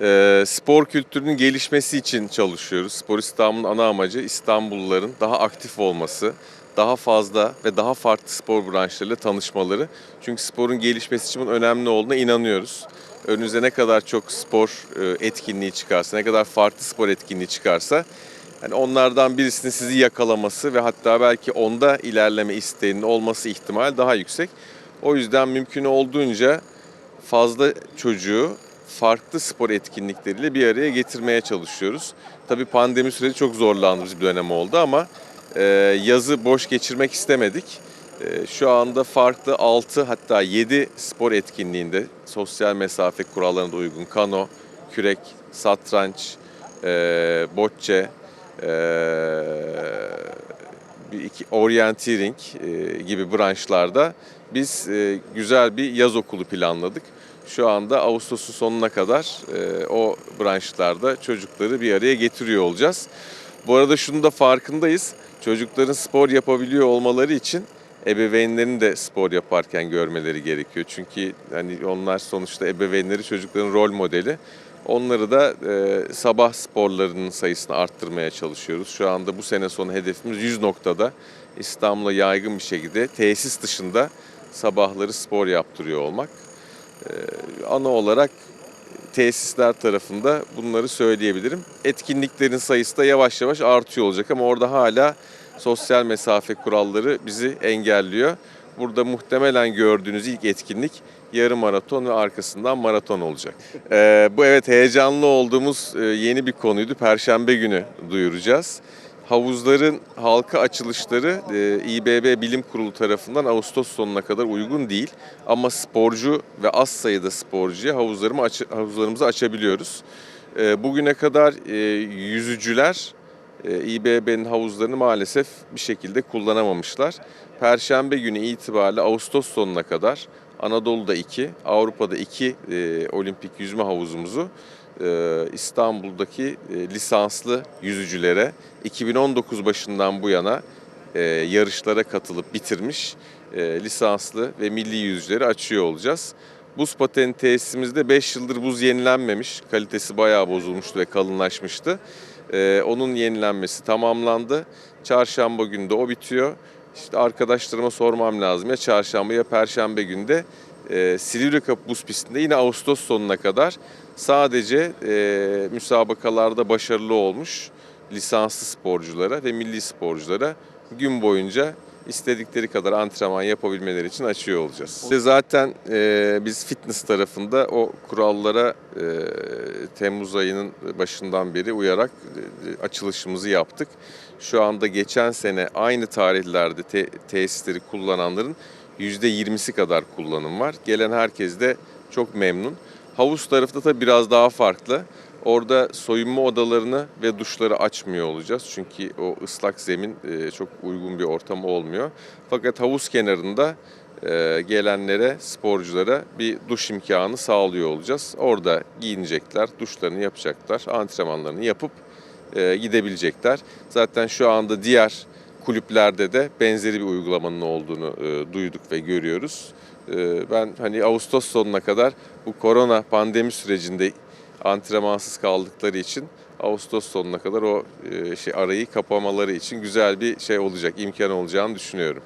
Ee, spor kültürünün gelişmesi için çalışıyoruz. Spor İstanbul'un ana amacı İstanbulluların daha aktif olması, daha fazla ve daha farklı spor branşlarıyla tanışmaları. Çünkü sporun gelişmesi için bunun önemli olduğuna inanıyoruz. Önünüze ne kadar çok spor e, etkinliği çıkarsa, ne kadar farklı spor etkinliği çıkarsa yani onlardan birisinin sizi yakalaması ve hatta belki onda ilerleme isteğinin olması ihtimal daha yüksek. O yüzden mümkün olduğunca fazla çocuğu farklı spor etkinlikleriyle bir araya getirmeye çalışıyoruz. Tabii pandemi süreci çok zorlandığımız bir dönem oldu ama e, yazı boş geçirmek istemedik. E, şu anda farklı 6 hatta 7 spor etkinliğinde sosyal mesafe kurallarına da uygun kano, kürek, satranç, e, bocce, e, iki orienteering e, gibi branşlarda biz e, güzel bir yaz okulu planladık. Şu anda Ağustos'un sonuna kadar e, o branşlarda çocukları bir araya getiriyor olacağız. Bu arada şunu da farkındayız. Çocukların spor yapabiliyor olmaları için ebeveynlerin de spor yaparken görmeleri gerekiyor. Çünkü hani onlar sonuçta ebeveynleri çocukların rol modeli. Onları da e, sabah sporlarının sayısını arttırmaya çalışıyoruz. Şu anda bu sene sonu hedefimiz 100 noktada İstanbul'a yaygın bir şekilde tesis dışında sabahları spor yaptırıyor olmak. E, ana olarak tesisler tarafında bunları söyleyebilirim. Etkinliklerin sayısı da yavaş yavaş artıyor olacak ama orada hala sosyal mesafe kuralları bizi engelliyor. Burada muhtemelen gördüğünüz ilk etkinlik yarım maraton ve arkasından maraton olacak. Ee, bu evet heyecanlı olduğumuz e, yeni bir konuydu. Perşembe günü duyuracağız. Havuzların halka açılışları e, İBB Bilim Kurulu tarafından Ağustos sonuna kadar uygun değil. Ama sporcu ve az sayıda sporcuya havuzlarımı aç- havuzlarımızı açabiliyoruz. E, bugüne kadar e, yüzücüler İBB'nin havuzlarını maalesef bir şekilde kullanamamışlar. Perşembe günü itibariyle Ağustos sonuna kadar Anadolu'da 2, Avrupa'da 2 e, olimpik yüzme havuzumuzu e, İstanbul'daki e, lisanslı yüzücülere 2019 başından bu yana e, yarışlara katılıp bitirmiş e, lisanslı ve milli yüzücüleri açıyor olacağız. Buz pateni tesisimizde 5 yıldır buz yenilenmemiş, kalitesi bayağı bozulmuştu ve kalınlaşmıştı. Ee, onun yenilenmesi tamamlandı. Çarşamba günü de o bitiyor. İşte arkadaşlarıma sormam lazım ya çarşamba ya perşembe günde e, Silivri Kapı Buz Pisti'nde yine Ağustos sonuna kadar sadece e, müsabakalarda başarılı olmuş lisanslı sporculara ve milli sporculara gün boyunca istedikleri kadar antrenman yapabilmeleri için açıyor olacağız. İşte zaten e, biz fitness tarafında o kurallara e, Temmuz ayının başından beri uyarak e, açılışımızı yaptık. Şu anda geçen sene aynı tarihlerde te- tesisleri kullananların %20'si kadar kullanım var. Gelen herkes de çok memnun. Havuz tarafta tabii biraz daha farklı. Orada soyunma odalarını ve duşları açmıyor olacağız. Çünkü o ıslak zemin e, çok uygun bir ortam olmuyor. Fakat havuz kenarında e, gelenlere, sporculara bir duş imkanı sağlıyor olacağız. Orada giyinecekler, duşlarını yapacaklar, antrenmanlarını yapıp e, gidebilecekler. Zaten şu anda diğer kulüplerde de benzeri bir uygulamanın olduğunu duyduk ve görüyoruz. Ben hani Ağustos sonuna kadar bu korona pandemi sürecinde antrenmansız kaldıkları için Ağustos sonuna kadar o e, şey arayı kapamaları için güzel bir şey olacak, imkan olacağını düşünüyorum.